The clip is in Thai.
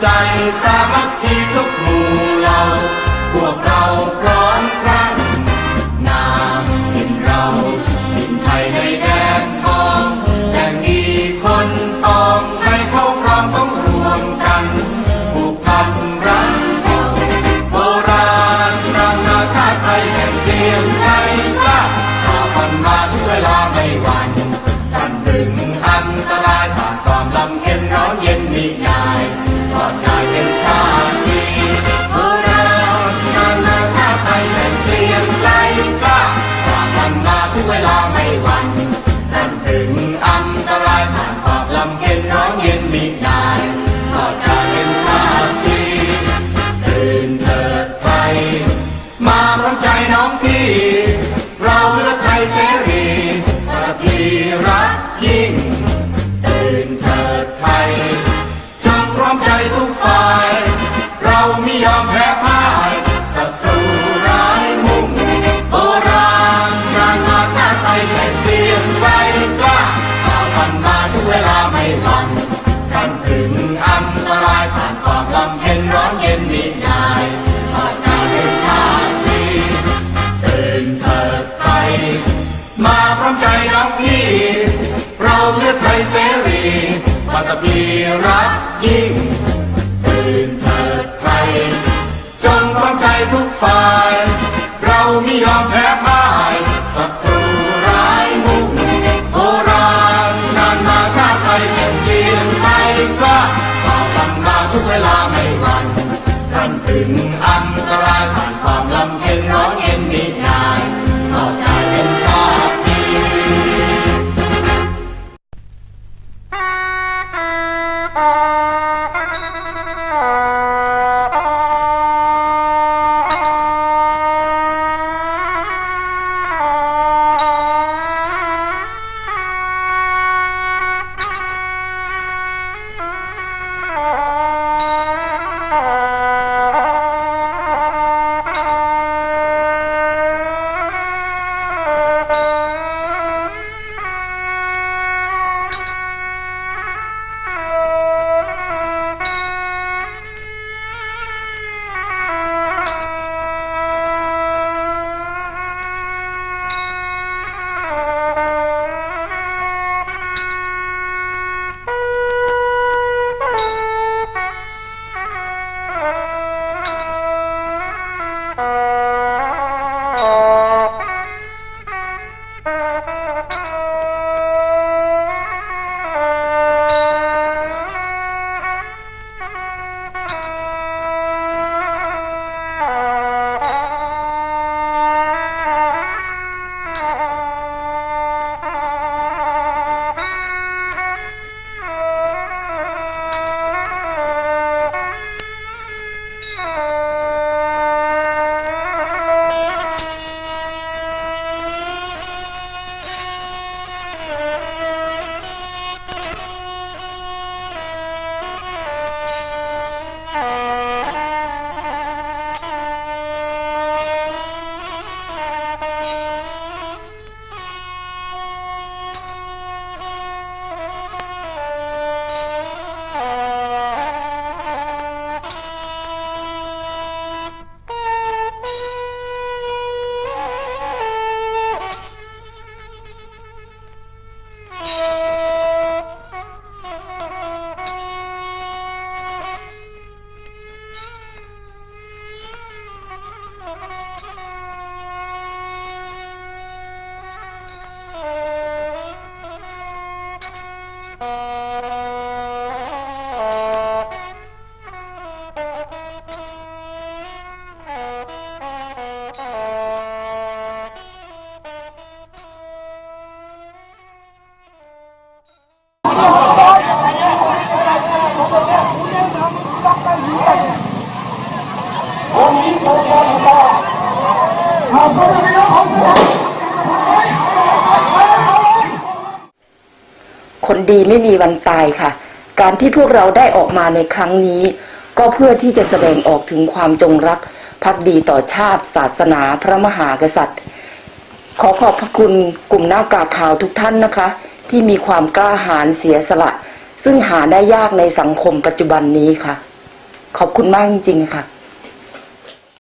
ใจสามัคคีทุกหมู่เราพวกเราพร้อ อันตรายผ่านความลำเค็นร้อนเย็นมีนายกอดกาเป็นชาติตื่นเถิดไทยมาพร้อมใจน้องพี่ ตื่นเถิดไทย มาพร้อมใจน้องพี่ เราเลือกไทยเสรีปัตภีรักยิ่ง ตื่นเถิดไทย จงพร้อมใจทุกฝ่าย เราไม่ยอมแพ้พ่ายศัตรูร้ายมุ่งโบราณนานมาชาติไทยแข่งเกียงไทยกล้าต่อฟันมาทุกเวลาไม่หวั่นกันถึงอันตรายผ่าน ความล คนดีไม่มีวันตายค่ะ การที่พวกเราได้ออกมาในครั้งนี้ ก็เพื่อที่จะแสดงออกถึงความจงรักภักดีต่อชาติ ศาสนาพระมหากษัตริย์ ขอขอบพระคุณกลุ่มหน้ากากขาวทุกท่านนะคะ ที่มีความกล้าหาญเสียสละ ซึ่งหาได้ยากในสังคมปัจจุบันนี้ค่ะ ขอบคุณมากจริงๆค่ะ